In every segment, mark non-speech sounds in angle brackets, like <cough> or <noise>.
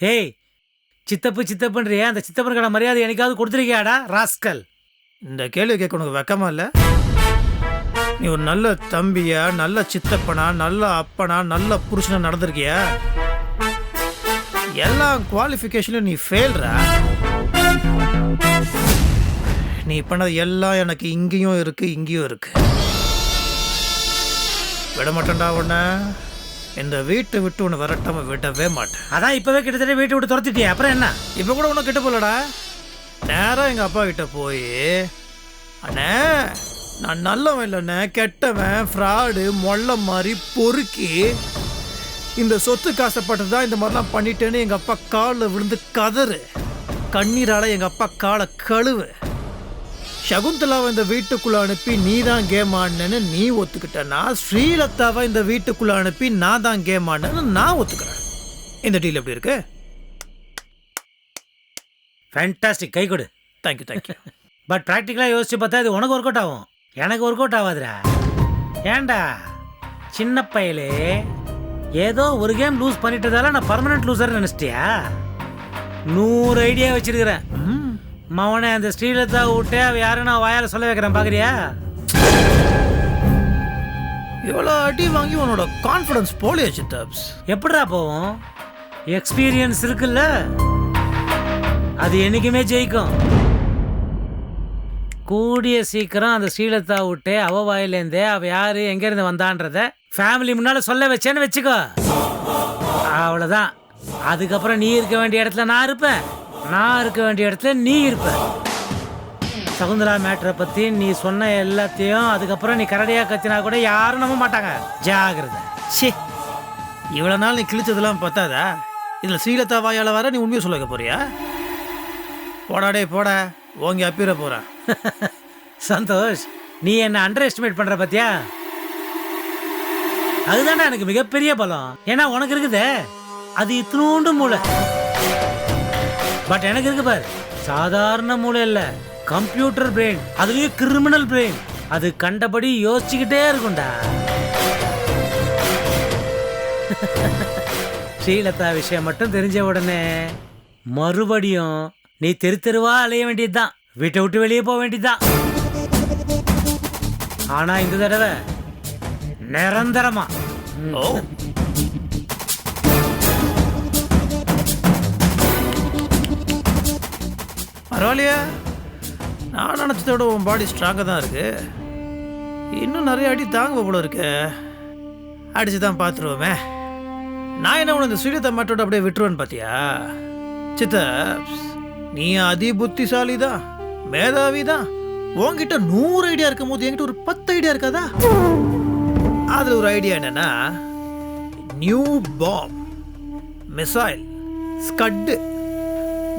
ஏய் சித்தப்பு சித்தப்புன்றியே அந்த சித்தப்பனுக்கான மரியாதை எனக்காவது கொடுத்துருக்கியாடா ராஸ்கல்? இந்த கேள்வி கேட்க உனக்கு வெக்கமா இல்லை? நீ ஒரு நல்ல தம்பியா நல்ல சித்தப்பனா நல்ல அப்பனா நல்ல புருஷனா நடந்திருக்கியா? எல்லா குவாலிஃபிகேஷனும் நீ ஃபெயில்ரா நீ பண்ணது எல்லாம் எனக்கு இங்கேயும் இருக்கு இங்கேயும் இருக்கு. விட மாட்டேன்டா உன்ன. இந்த வீட்டை விட்டு உன்னை விரட்டாம விடவே மாட்டேன். அதான் இப்பவே கிட்டத்தட்ட வீட்டை விட்டு துரத்திட்டியே அப்புறம் என்ன? இப்போ கூட உனக்கு கிட்ட போலடா. நேராக எங்கள் அப்பா கிட்ட போய் அண்ணே நான் நல்லவன் இல்லைண்ணே கெட்டவன் ஃப்ராடு மொள்ள மாதிரி பொறுக்கி இந்த சொத்து காசப்பட்டு தான் இந்த மாதிரிலாம் பண்ணிட்டேன்னு எங்கள் அப்பா காலில் விழுந்து கதறு. கண்ணீரால் எங்கள் அப்பா காலை கழுவு. சகுந்தலாவை இந்த வீட்டுக்குள்ள அனுப்பி நீ தான் கேம் ஆடினேன்னு நீ ஒத்துக்கிட்டனா ஸ்ரீலதாவை இந்த வீட்டுக்குள்ள அனுப்பி நான் தான் கேம் ஆடினேன்னு நான் ஒத்துக்கிறேன். இந்த டீல் எப்படி இருக்கு? ஃபேண்டாஸ்டிக் கை கொடு. தேங்க்யூ தேங்க்யூ பட் ப்ராக்டிக்கலாக யோசிச்சு பார்த்தா இது உனக்கு ஒர்க் அவுட் ஆகும். எனக்கு ஒர்க் அவுட் ஆகாதுடா. ஏன்டா? சின்ன பயலே ஏதோ ஒரு கேம் லூஸ் பண்ணிட்டதால நான் பர்மனெண்ட் லூசர் நினச்சிட்டியா? நூறு ஐடியா வச்சிருக்கிறேன். மவனே அந்த ஸ்ரீலதா விட்டு அவ யாரும் நான் வாயால் சொல்ல வைக்கிறேன் பார்க்குறியா இவ்வளோ அடி வாங்கி உன்னோட கான்ஃபிடன்ஸ் போலியா சித்தாப்ஸ் எப்படிடா போவோம்? எக்ஸ்பீரியன்ஸ் இருக்குல்ல? அது என்னைக்குமே ஜெயிக்கும். கூடிய சீக்கிரம் அந்த ஸ்ரீலதா விட்டு அவ வாயிலேருந்தே அவ யாரு எங்கேருந்து வந்தான்றத ஃபேமிலி முன்னால சொல்ல வச்சேன்னு வச்சுக்கோ. அவ்வளோதான் அதுக்கப்புறம் நீ இருக்க வேண்டிய இடத்துல நான் இருப்பேன். நான் இருக்க வேண்டிய இடத்துல நீ இருப்ப. சகுந்தலா மேட்ரை பற்றி நீ சொன்ன எல்லாத்தையும் அதுக்கப்புறம் நீ கரடியாக கத்தினா கூட யாரும் நம்ப மாட்டாங்க. ஜாகிரதை. ஷே இவ்வளோ நாள் நீ கிழிச்சதெல்லாம் பத்தாதா? இதில் ஸ்ரீலதா வாயால் வர நீ உண்மையை சொல்ல போறியா? போடாடே போட. ஓங்கி அப்பிற போகிறேன் <laughs> சந்தோஷ் நீ என்ன அண்டர் எஸ்டிமேட் பண்ற பாத்தியா? அதுதானே எனக்கு மிகப்பெரிய பலம். ஏன்னா உனக்கு இருக்குதே. அது இத்தினோண்டு மூளை. பட் எனக்கு இருக்கு பாரு. சாதாரண மூளை இல்ல. கம்ப்யூட்டர் பிரெயின் அதுலேயும் கிரிமினல் பிரெயின் அது கண்டபடி யோசிச்சுக்கிட்டே இருக்கும்டா. <laughs> ஸ்ரீலதா விஷயம் மட்டும் தெரிஞ்ச உடனே மறுபடியும் நீ தெரு தெருவா அலைய வேண்டியதுதான். வீட்டை விட்டு வெளியே போக வேண்டியதுதான். ஆனா இந்த தடவை நிரந்தரமா. ஓ. பரவாயில்லையா. நான் நினச்சதோட உன் பாடி ஸ்ட்ராங்காக தான் இருக்கு. இன்னும் நிறைய அடி தாங்க போல இருக்கு. அடிச்சு தான் பார்த்துருவோமே. நான் என்ன உனக்கு இந்த ஸ்ரீலதா மட்டும் அப்படியே விட்டுருவேன்னு பார்த்தியா? சித்த நீ அதி புத்திசாலி தான் மேதாவி தான் உங்ககிட்ட நூறு ஐடியா இருக்கும் போது என்கிட்ட ஒரு பத்து ஐடியா இருக்காதா? அதில் ஒரு ஐடியா என்னன்னா நியூ பாம் மிசைல் ஸ்கட்டு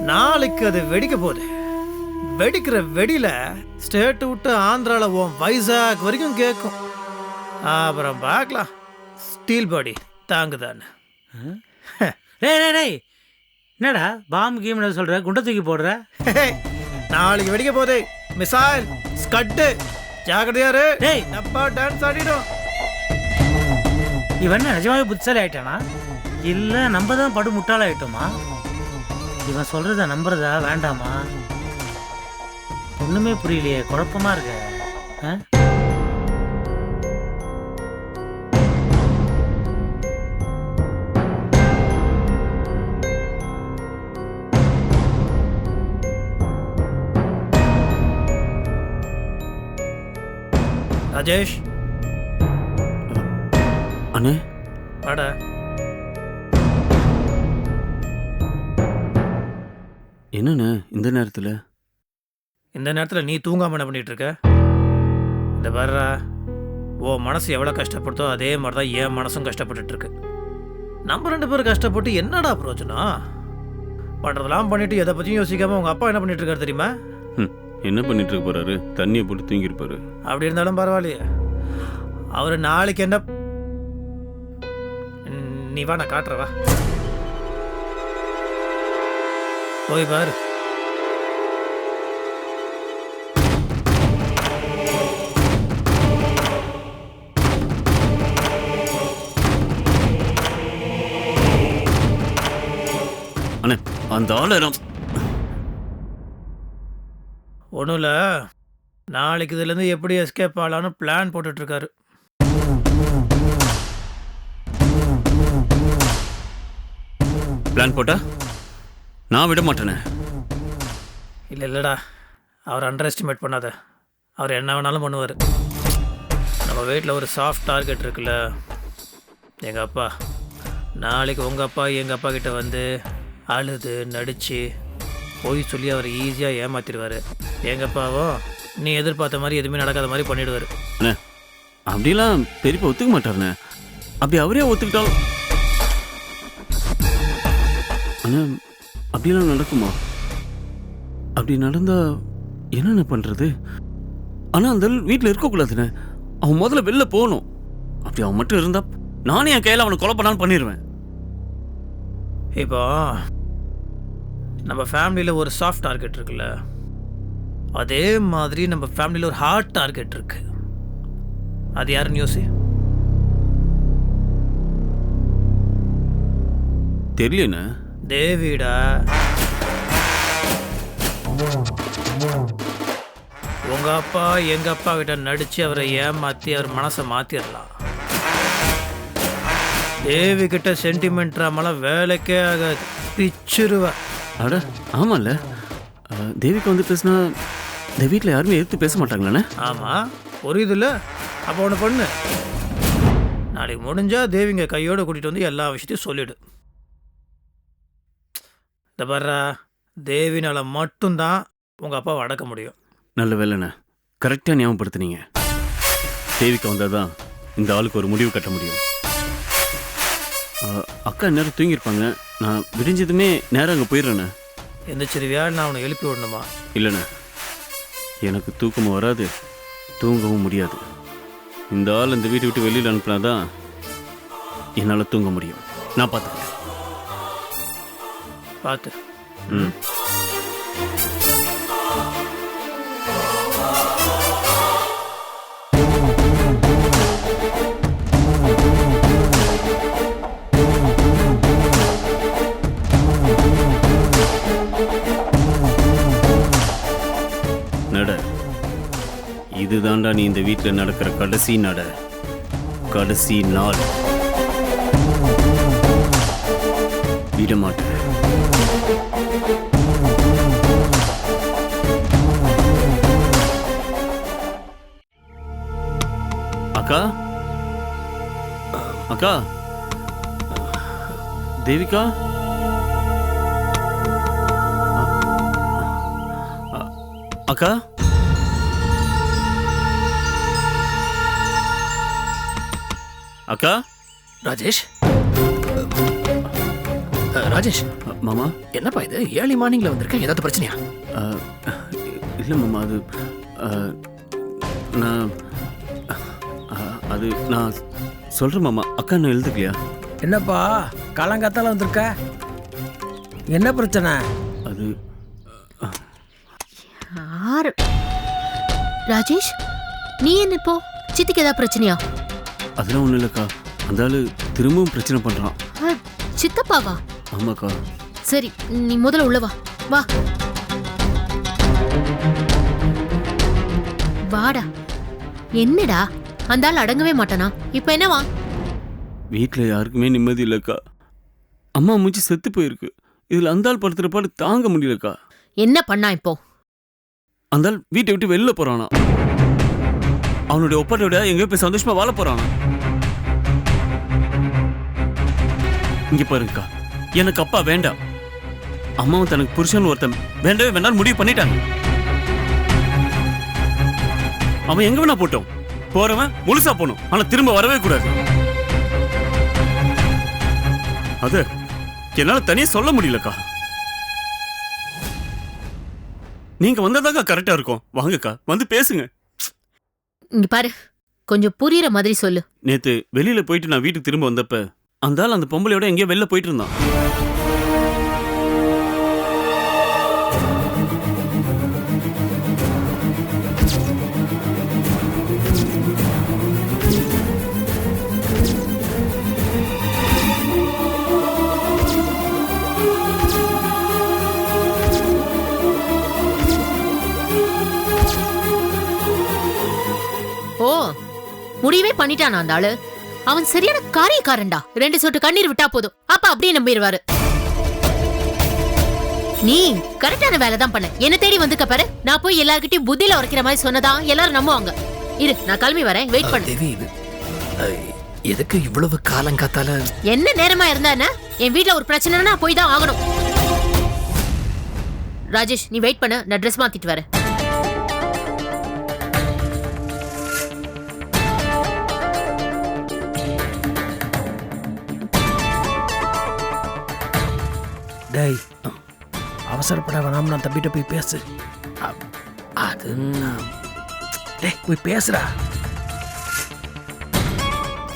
நாளைக்கு அது வெடிக்க போகுது. வெடிக்கிற வெடியில ஸ்டேட் விட்டு ஆந்திரால உன் வைசாக் வரைக்கும் கேட்கும் அப்புறம் பார்க்கலாம். ஸ்டீல் பாடி தாங்குதான்னு. டேய் டேய் டேய். என்னடா பாம்பு கீம்னு சொல்ற? குண்டை தூக்கி போடுற? நாளைக்கு வெடிக்க போகுது மிசைல் ஸ்கட்டு ஜாக்கிரதையாரு டேய். அப்பா டான்ஸ் ஆடிடும். இவன் என்ன நிஜமாவே புத்திசாலி ஆயிட்டானா? இல்ல நம்ம தான் படு முட்டாளாயிட்டோமா இவன் சொல்றத நம்புறதா வேண்டாமா? ஒண்ணுமே புரியலையே. குழப்பமா இருக்க. ஆ? ராஜேஷ்? அண்ணே? வாடா. என்னண்ணே இந்த நேரத்தில்? இந்த நேரத்தில் நீ தூங்காம என்ன பண்ணிட்டு இருக்க? இந்த வர்றா ஓ மனசு எவ்வளோ கஷ்டப்படுதோ அதே மாதிரி தான் என் மனசும் கஷ்டப்பட்டுட்டு இருக்கு. நம்ம ரெண்டு பேரும் கஷ்டப்பட்டு என்னடா பிரயோஜனம்? பண்ணுறதெல்லாம் பண்ணிட்டு எதை பற்றியும் யோசிக்காம உங்கள் அப்பா என்ன பண்ணிட்டு இருக்காரு தெரியுமா? என்ன பண்ணிட்டு இருக்க போறாரு? தண்ணியை போட்டு தூங்கியிருப்பாரு. அப்படி இருந்தாலும் பரவாயில்லையே. அவர் நாளைக்கு என்ன நீ வா நான் காட்டுறேன் வா. போய் பாரு. அண்ணே அந்த ஆளை ஒன்றும் இல்லை நாளைக்கு இதுலேருந்து எப்படி எஸ்கேப் ஆகலான்னு பிளான் போட்டுட்ருக்காரு. பிளான் போட்டா? நான் விட மாட்டேனே. இல்லை இல்லைடா. அவர் அண்டர் எஸ்டிமேட் பண்ணாத. அவர் என்ன வேணாலும் பண்ணுவார். நம்ம வீட்டில் ஒரு சாஃப்ட் டார்கெட் இருக்குல்ல. எங்கள் அப்பா. நாளைக்கு உங்கள் அப்பா எங்கள் அப்பா கிட்ட வந்து அழுது நடித்து பொய் சொல்லி அவர் ஈஸியாக ஏமாத்திடுவார். எங்கள் நீ எதிர்பார்த்த மாதிரி எதுவுமே நடக்காத மாதிரி பண்ணிடுவார். அண்ணே அப்படிலாம் பெரியப்பா ஒத்துக்க மாட்டாருண்ணே. அப்படி அவரே ஒத்துக்கிட்டாலும். அண்ணா அப்படிலாம் நடக்குமா? அப்படி நடந்தா என்னென்ன பண்றது? ஆனா அந்த வீட்டில் இருக்கக்கூடாதுண்ணே. அவன் முதல்ல வெளில போகணும். அப்படி அவன் மட்டும் இருந்தா நானே என் கையில் அவனை கொலை பண்ணாலும் பண்ணிடுவேன் இப்போ நம்ம ஃபேமிலியில் ஒரு சாஃப்ட் டார்கெட் இருக்குல்ல? அதே மாதிரி நம்ம ஃபேமிலியில் ஒரு ஹார்ட் டார்கெட் இருக்கு. அது யாருன்னு யோசி தெரியலண்ணே. தேவிடா உங்க அப்பா எங்க அப்பா கிட்ட நடிச்சு அவரை ஏமாத்தி அவர் மனசை மாத்திரலாம். தேவி கிட்ட சென்டிமெண்ட் ட்ராமெல்லாம் வேலைக்கே ஆகாது. பிச்சிருவா அட ஆமாம்ல தேவிக்கு வந்து பேசினா இந்த வீட்டில் யாருமே எதிர்த்து பேச மாட்டாங்களாண்ணே ஆமா புரியுதுல்ல? அப்போ ஒன்று பண்ணு. நாளைக்கு முடிஞ்சா தேவிங்க கையோட கூட்டிட்டு வந்து எல்லா விஷயத்தையும் சொல்லிடு. இந்த பாருடா தேவினால மட்டும்தான் உங்க அப்பாவை அடக்க முடியும். நல்ல வேலைண்ணே. கரெக்டாக ஞாபகப்படுத்துனீங்க. தேவிக்கு வந்தால் தான் இந்த ஆளுக்கு ஒரு முடிவு கட்ட முடியும். அக்கா நேரம் தூங்கியிருப்பாங்க. நான் விடிஞ்சதுமே நேரம் அங்கே போயிடுறேண்ணே. எந்திரிச்சிருவியா நான் அவனை எழுப்பி விடணுமா? இல்லைண்ணே. எனக்கு தூக்கமும் வராது. தூங்கவும் முடியாது. இந்த ஆள் இந்த வீட்டை விட்டு வெளியில் அனுப்புனா தான் என்னால் தூங்க முடியும். நான் பார்த்துக்கிறேன் பார்த்து ம். இதுதான்டா நீ இந்த வீட்டில் நடக்கிற கடைசி நட. கடைசி நாள். விடமாட்டேன். அக்கா? அக்கா? தேவிகா? அக்கா? அக்கா? ராஜேஷ்? ராஜேஷ்? மாமா? என்னப்பா இது? ஏர்லி மார்னிங்ல வந்திருக்க? ஏதாவது பிரச்சனையா? இல்லை மாமா அது நான் அது நான் சொல்கிறேன் மாமா. அக்கா நான் எழுதுக்கலையா? என்னப்பா காலங்காத்தால வந்திருக்க? என்ன பிரச்சனை? அது யாரு? ராஜேஷ் நீ என்ன இப்போ? சித்திக்கு ஏதாவது பிரச்சனையா? அதெல்லாம் ஒன்றும் இல்லைக்கா. அந்த ஆள் திரும்பவும் பிரச்சனை பண்ணுறான் சித்தப்பாவா? ஆமாக்கா. சரி நீ முதல்ல உள்ள வா. வா. வாடா. என்னடா? அந்த ஆள் அடங்கவே மாட்டானா? இப்போ என்னவா? வீட்டில் யாருக்குமே நிம்மதி இல்லைக்கா. அம்மா மூச்சு செத்து போயிருக்கு. இதில் அந்த ஆள் படுத்துகிற பாடு தாங்க முடியலக்கா. என்ன பண்ணா இப்போ? அந்த ஆள் வீட்டை விட்டு வெளில போகிறானா அவனுடைய ஒப்பாட்டோட எங்கேயோ போய் சந்தோஷமா வாழ போறான். இங்க பாருங்கக்கா. எனக்கு அப்பா வேண்டாம். அம்மாவும் தனக்கு புருஷன் ஒருத்தன். வேண்டவே வேண்டாம் முடிவு பண்ணிட்டாங்க. அவன் எங்க வேணா போட்டோம். போறவன் முழுசா போனோம் ஆனா திரும்ப வரவே கூடாது. அது என்னால தனியா சொல்ல முடியலக்கா. நீங்க வந்ததாக்கா கரெக்டா இருக்கும். வாங்கக்கா. வந்து பேசுங்க. இங்க பாரு. கொஞ்சம் புரியற மாதிரி சொல்லு. நேத்து வெளியில போயிட்டு நான் வீட்டுக்கு திரும்ப வந்தப்ப அந்த ஆள் அந்த பொம்பளையோட எங்கேயோ வெளில போயிட்டு இருந்தான். முடிவே பண்ணிட்டான் அந்த ஆளு. அவன் சரியான காரியக்காரன்டா. ரெண்டு சொட்டு கண்ணீர் விட்டா போதும். அப்ப அப்படியே நம்பிடுவாரு. நீ கரெக்டான வேலை தான் பண்ண. என்ன தேடி வந்துக்க பாரு. நான் போய் எல்லார்கிட்டயும் புத்தியில உரைக்கிற மாதிரி சொன்னதா எல்லாரும் நம்புவாங்க. இரு நான் கிளம்பி வரேன். வெயிட் பண்ணு. தேவி இது எதுக்கு இவ்வளவு காலங்காத்தால என்ன நேரமா இருந்தா என்ன என் வீட்ல ஒரு பிரச்சனைனா போய் தான் ஆகணும். ராஜேஷ் நீ வெயிட் பண்ணு. நான் ட்ரெஸ் மாத்திட்டு வரேன். டேய் அவசரப்பட வேணாம் நான் தம்பிட்ட போய் பேசு. அது டேய் போய் பேசுடா.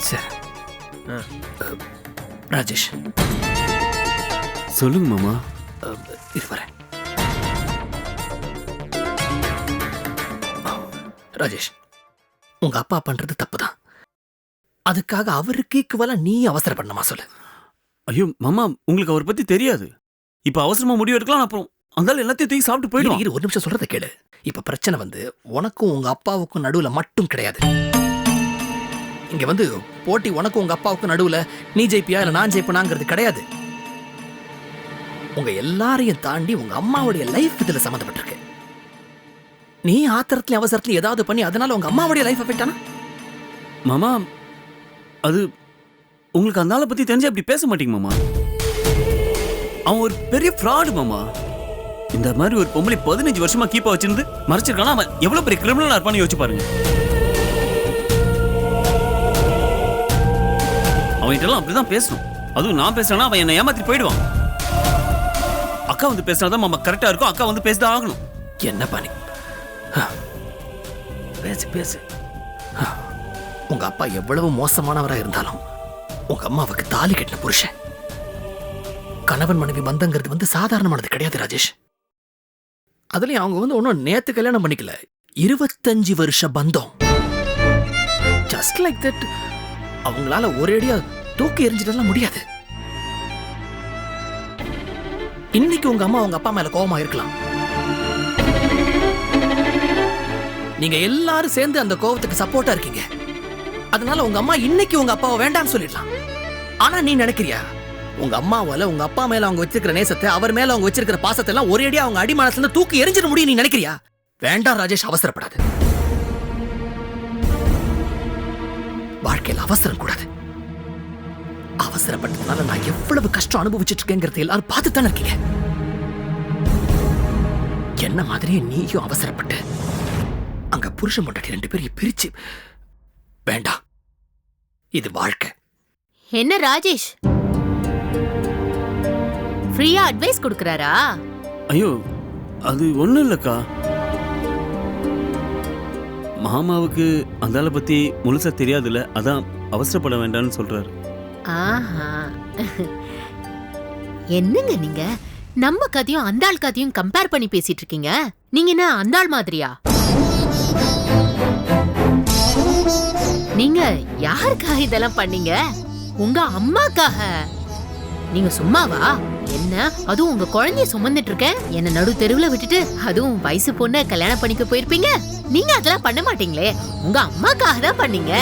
சரி ராஜேஷ். சொல்லுங்க மாமா. வரேன். ராஜேஷ் உங்க அப்பா பண்றது தப்புதான். அதுக்காக அவருக்கு ஈக்குவலா நீ அவசரப்படணுமா சொல்லு. ஐயோ மாமா உங்களுக்கு அவரை பத்தி தெரியாது. இப்ப அவசரமா முடிவு எடுக்கலாம் அப்புறம் அந்த எல்லாத்தையும் தூக்கி சாப்பிட்டு போயிடும் இரு ஒரு நிமிஷம் சொல்றத கேளு. இப்ப பிரச்சனை வந்து உனக்கும் உங்க அப்பாவுக்கும் நடுவுல மட்டும் கிடையாது. இங்க வந்து போட்டி உனக்கும் உங்க அப்பாவுக்கும் நடுவுல நீ ஜெயிப்பியா இல்ல நான் ஜெயிப்பனாங்கிறது கிடையாது. உங்க எல்லாரையும் தாண்டி உங்க அம்மாவுடைய லைஃப் இதுல சம்மந்தப்பட்டிருக்கு. நீ ஆத்திரத்துலயும் அவசரத்துலயும் ஏதாவது பண்ணி அதனால உங்க அம்மாவுடைய லைஃப் அஃபெக்ட் ஆனா? மாமா அது உங்களுக்கு அந்த ஆளை பத்தி தெரிஞ்சா இப்படி பேச மாட்டீங்க மாமா. அவன் ஒரு பெரிய ஃப்ராடு மாமா. இந்த மாதிரி ஒரு பொம்பளை பதினஞ்சு வருஷமா கீப்பா வச்சிருந்து மறைச்சிருக்கானா? அவன் எவ்வளவு பெரிய கிரிமினலா இருப்பான்னு யோசிச்சு பாருங்க. அவன்கிட்ட எல்லாம் அப்படிதான் பேசணும். அதுவும் நான் பேசுறேன்னா அவன் என்னை ஏமாத்தி போயிடுவான். அக்கா வந்து பேசினாதான் மாமா கரெக்டா இருக்கும். அக்கா வந்து பேசிதான் ஆகணும். என்ன பண்ணி பேசு பேசு. உங்க அப்பா எவ்வளவு மோசமானவரா இருந்தாலும் உங்க அம்மாவுக்கு தாலி கட்டின புருஷன். கணவன் மனைவி பந்தங்கிறது வந்து சாதாரணமானது கிடையாது ராஜேஷ். அதுலயும் அவங்க வந்து ஒன்றும் நேத்து கல்யாணம் பண்ணிக்கல. இருபத்தஞ்சு வருஷ பந்தம். ஜஸ்ட் லைக் தட் அவங்களால ஒரேடியா தூக்கி எரிஞ்சிடலாம் முடியாது. இன்னைக்கு உங்க அம்மா உங்க அப்பா மேல கோவமா இருக்கலாம். நீங்க எல்லாரும் சேர்ந்து அந்த கோபத்துக்கு சப்போர்ட்டா இருக்கீங்க. அதனால உங்க அம்மா இன்னைக்கு உங்க அப்பாவை வேண்டாம்னு சொல்லிடலாம். ஆனா நீ நினைக்கிறியா? உங்க அம்மாவால உங்க அப்பா மேல அவங்க வச்சிருக்கிற நேசத்தை அவர் மேல அவங்க வச்சிருக்கிற பாசத்தை எல்லாம் ஒரேடியா அவங்க அடிமானத்துல இருந்து தூக்கி எரிஞ்சிட முடியும் நீ நினைக்கிறியா? வேண்டாம் ராஜேஷ் அவசரப்படாது. வாழ்க்கையில் அவசரம் கூடாது. அவசரப்பட்டதுனால நான் எவ்வளவு கஷ்டம் அனுபவிச்சுட்டு இருக்கேங்கிறத எல்லாரும் பார்த்து தானே இருக்கீங்க. என்ன மாதிரியே நீயும் அவசரப்பட்டு அங்க புருஷன் பொண்டாட்டி ரெண்டு பேரையும் பிரிச்சு வேண்டாம். இது வாழ்க்கை. என்ன ராஜேஷ்? ஃப்ரீயா அட்வைஸ் கொடுக்கறாரா? ஐயோ அது ஒன்றும் இல்லைக்கா. மாமாவுக்கு அந்த ஆளை பத்தி முழுசா தெரியாதுல்ல அதான் அவசரப்பட வேண்டாம்னு சொல்றாரு. ஆஹா. என்னங்க நீங்க? நம்ம கதையும் அந்த ஆள் கதையும் கம்பேர் பண்ணி பேசிட்டு இருக்கீங்க நீங்க என்ன அந்த ஆள் மாதிரியா? நீங்க யாருக்காக இதெல்லாம் பண்ணீங்க? உங்க அம்மாக்காக. நீங்க சும்மாவா? என்ன? அதுவும் உங்க குழந்தைய சுமந்துட்டு இருக்கேன் என்ன நடு தெருவுல விட்டுட்டு அதுவும் வயசு பொண்ண கல்யாணம் பண்ணிக்க போயிருப்பீங்க? நீங்க அதெல்லாம் பண்ண மாட்டீங்களே. உங்க அம்மாக்காக தான் பண்ணீங்க.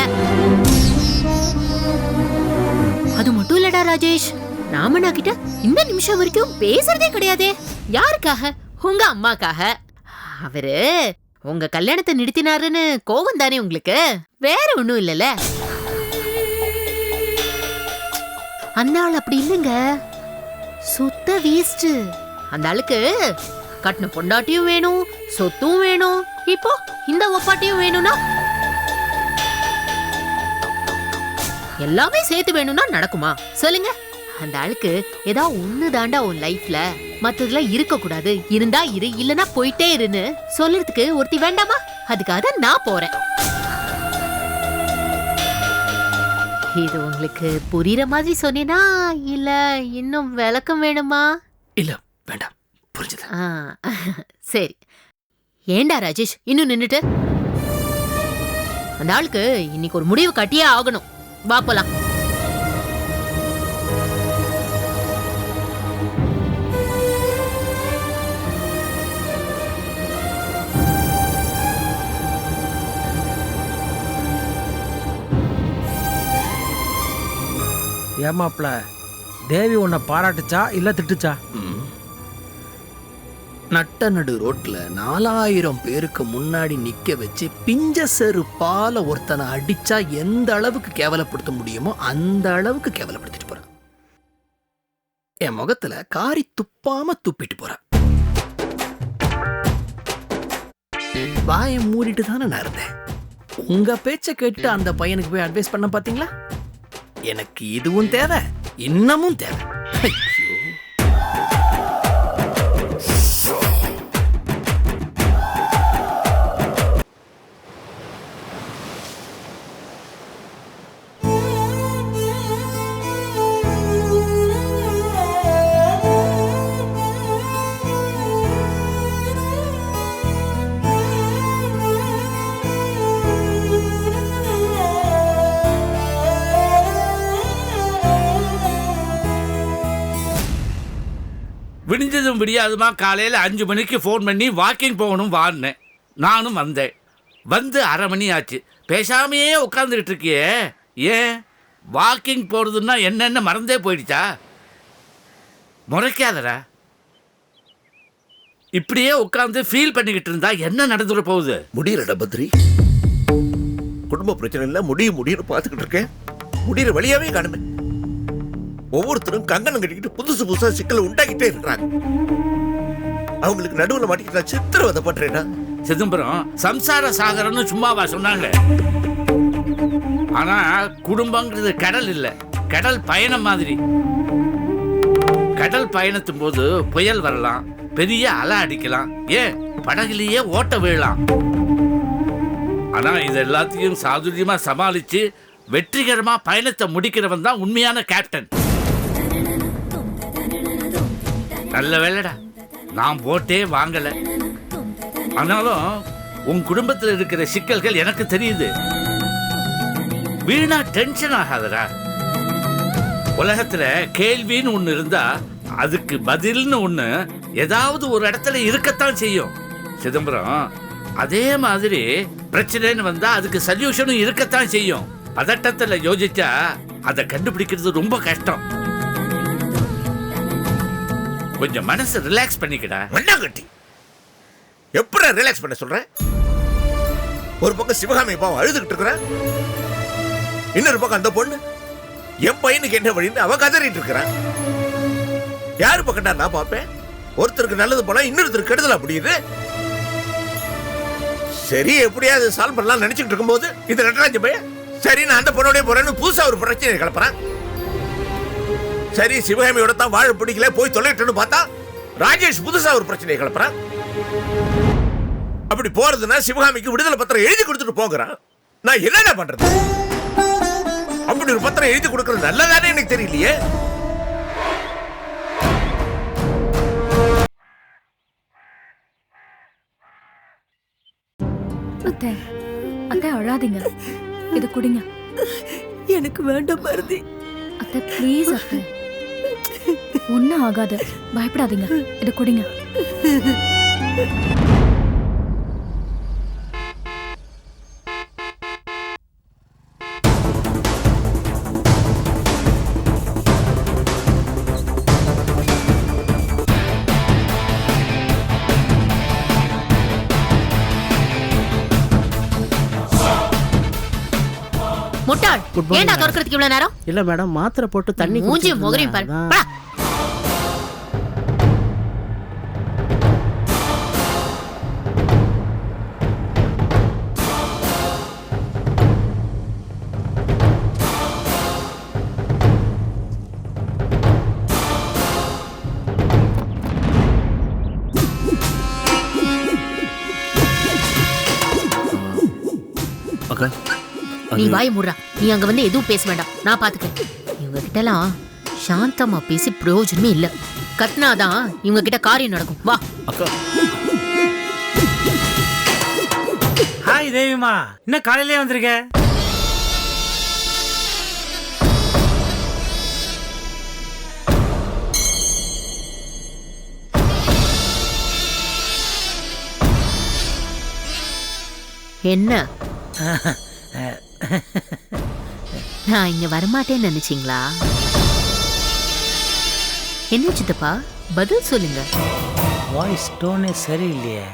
அது மட்டும் இல்லடா ராஜேஷ். ராமனா கிட்ட இந்த நிமிஷம் வரைக்கும் பேசுறதே கிடையாதே. யாருக்காக? உங்க அம்மாக்காக. அவரு உங்க கல்யாணத்தை நிறுத்தினாருன்னு கோவம் தானே உங்களுக்கு? வேற ஒண்ணும் இல்லல. அந்த ஆள் அப்படி இல்லைங்க. சுத்த வேஸ்ட் அந்த ஆளுக்கு கட்டின பொண்டாட்டியும் வேணும் சொத்தும் வேணும். இப்போ இந்த ஒப்பாட்டியும் வேணும்னா? எல்லாமே சேர்த்து வேணும்னா நடக்குமா? சொல்லுங்க. அந்த ஆளுக்கு ஏதா ஒண்ணு தாண்டா உன் லைஃப்ல மத்ததுல இருக்க கூடாது இருந்தா இரு இல்லனா போயிட்டே இருன்னு. சொல்றதுக்கு ஒருத்தி வேண்டாமா? அதுக்காக நான் போறேன். இது உங்களுக்கு புரியுற மாதிரி சொன்னேனா? இல்ல இன்னும் விளக்கம் வேணுமா? இல்ல வேண்டாம். புரிஞ்சுது. ஆ, சரி. ஏண்டா ராஜேஷ் இன்னும் நின்னுட்டு? அந்த ஆளுக்கு இன்னைக்கு ஒரு முடிவு கட்டியே ஆகணும். வா போலாம். ஏமாப்ல. தேவி உன்னை பாராட்டுச்சா இல்ல திட்டுச்சா? நட்ட நடு ரோட்ல நாலாயிரம் பேருக்கு முன்னாடி நிக்க வச்சு பிஞ்ச செருப்பால ஒருத்தனை அடிச்சா எந்த அளவுக்கு கேவலப்படுத்த முடியுமோ அந்த அளவுக்கு கேவலப்படுத்திட்டு போறான். என் முகத்துல காரி துப்பாம துப்பிட்டு போகிறான் வாயை மூடிட்டு தானே நான் இருந்தேன். உங்க பேச்ச கேட்டு அந்த பையனுக்கு போய் அட்வைஸ் பண்ண பாத்தீங்களா? எனக்கு இதுவும் தேவை இன்னமும் தேவை. முடியாதுமா காலையில் அஞ்சு மணிக்கு ஃபோன் பண்ணி வாக்கிங் போகணும் வான்னேன் நானும் வந்தேன். வந்து அரை மணி ஆச்சு. பேசாமையே உட்காந்துக்கிட்டு இருக்கியே. ஏன்? வாக்கிங் போகிறதுன்னா என்னென்ன மறந்தே போயிடுச்சா? முறைக்காதடா. இப்படியே உட்காந்து ஃபீல் பண்ணிக்கிட்டு இருந்தா என்ன நடந்துட போகுது? முடியலடா பத்ரி. குடும்ப பிரச்சனை இல்லை முடியும் முடியும்னு பார்த்துக்கிட்டு இருக்கேன். முடியிற வழியாவே காணுமே. ஒவ்வொருத்தரும் கங்கணம் கட்டிக்கிட்டு புதுசு புதுசா சிக்கலை உண்டாக்கிட்டே இருக்கிறாங்க. அவங்களுக்கு நடுவில் மாட்டிக்கிட்டா சித்திரவதை பண்றேன்னா சிதம்பரம் சம்சார சாகரம்னு சும்மாவா சொன்னாங்க. ஆனா குடும்பங்கிறது கடல் இல்ல. கடல் பயணம் மாதிரி. கடல் பயணத்தும் போது புயல் வரலாம் பெரிய அலை அடிக்கலாம் ஏன்? படகுலயே ஓட்ட விழலாம். ஆனா இது எல்லாத்தையும் சாதுரியமா சமாளிச்சு வெற்றிகரமா பயணத்தை முடிக்கிறவன் தான் உண்மையான கேப்டன் நல்ல வேலைடா. நான் போட்டே வாங்கல. ஆனாலும் உன் குடும்பத்தில் இருக்கிற சிக்கல்கள் எனக்கு தெரியுது. வீணா டென்ஷன் ஆகாதடா. உலகத்துல கேள்வின்னு ஒண்ணு இருந்தா அதுக்கு பதில்னு ஒண்ணு ஏதாவது ஒரு இடத்துல இருக்கத்தான் செய்யும். சிதம்பரம் அதே மாதிரி பிரச்சனைன்னு வந்தா அதுக்கு சொல்யூஷனும் இருக்கத்தான் செய்யும். பதட்டத்துல யோசிச்சா அதை கண்டுபிடிக்கிறது ரொம்ப கஷ்டம். கொஞ்சம் மனசு ரிலாக்ஸ் பண்ணிக்கடா. மண்ணாங்கட்டி எப்படி ரிலாக்ஸ் பண்ண சொல்றேன் ஒரு பக்கம் சிவகாமி பாவம் அழுதுகிட்டு இருக்கிறேன் இன்னொரு பக்கம் அந்த பொண்ணு என் பையனுக்கு என்ன வழின்னு அவ கதறிட்டு இருக்கிறான் யாரு பக்கம்டா நான் பார்ப்பேன்? ஒருத்தருக்கு நல்லது போல இன்னொருத்தருக்கு கெடுதலா முடியுது சரி எப்படியாவது சால்வ் பண்ணலாம் நினைச்சுட்டு இருக்கும்போது இந்த நடராஜ பையன் சரி நான் அந்த பொண்ணோடய போறேன்னு புதுசா ஒரு பிரச்சனை கிளப்புறான். சரி சிவகாமியோட தான் வாழ பிடிக்கல போய் தொலைட்டுன்னு பார்த்தா ராஜேஷ் புதுசா ஒரு பிரச்சனையை கிளப்புறான் அப்படி போறதுன்னா சிவகாமிக்கு விடுதலை பத்திரம் எழுதி கொடுத்துட்டு போகிறான் நான் என்னடா பண்றது? அப்படி ஒரு பத்திரம் எழுதி கொடுக்கறது நல்லதானே எனக்கு தெரியலையே. அத்தை அத்தை அழாதீங்க. இது குடிங்க. எனக்கு வேண்டாம் மருதி. அத்தை ப்ளீஸ் அத்தை. ஒன்றும் ஆகாது. பயப்படாதீங்க. இது குடிங்க. முட்டாள். ஏன்டா. திறக்கிறதுக்கு இவ்வளவு நேரம்? இல்ல மேடம் மாத்திரை போட்டு தண்ணி மூஞ்சி முகரையும் பாரு. நீ வாய் மூடுறா. நீ அங்க வந்து எதுவும் பேச வேண்டாம். நான் பாத்துக்கிறேன். இவங்க கிட்டலாம் சாந்தமா பேசி பிரயோஜனமே இல்ல. கத்னாதான் இவங்க கிட்ட காரியம் நடக்கும். வா. அக்கா. ஹாய் தேவிமா. இன்னும் காலையிலே வந்திருக்க? என்ன? நான் இங்க வரமாட்டேன்னு நினைச்சீங்களா? என்ன சித்தப்பா? பதில் சொல்லுங்க. வாய்ஸ் டோனே சரியில்லையே.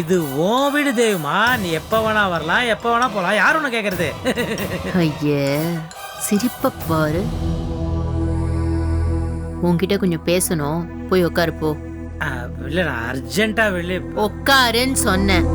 இது ஓ வீடு தெய்வமா நீ எப்ப வேணா வரலாம் எப்ப வேணா போலாம். யார் ஒண்ணு கேக்குறது? ஐயே சிரிப்ப பாரு. உன்கிட்ட கொஞ்சம் பேசணும். போய் உட்காரு போ. இல்ல நான் அர்ஜென்ட்டா வெளியே உட்காருன்னு சொன்னேன்.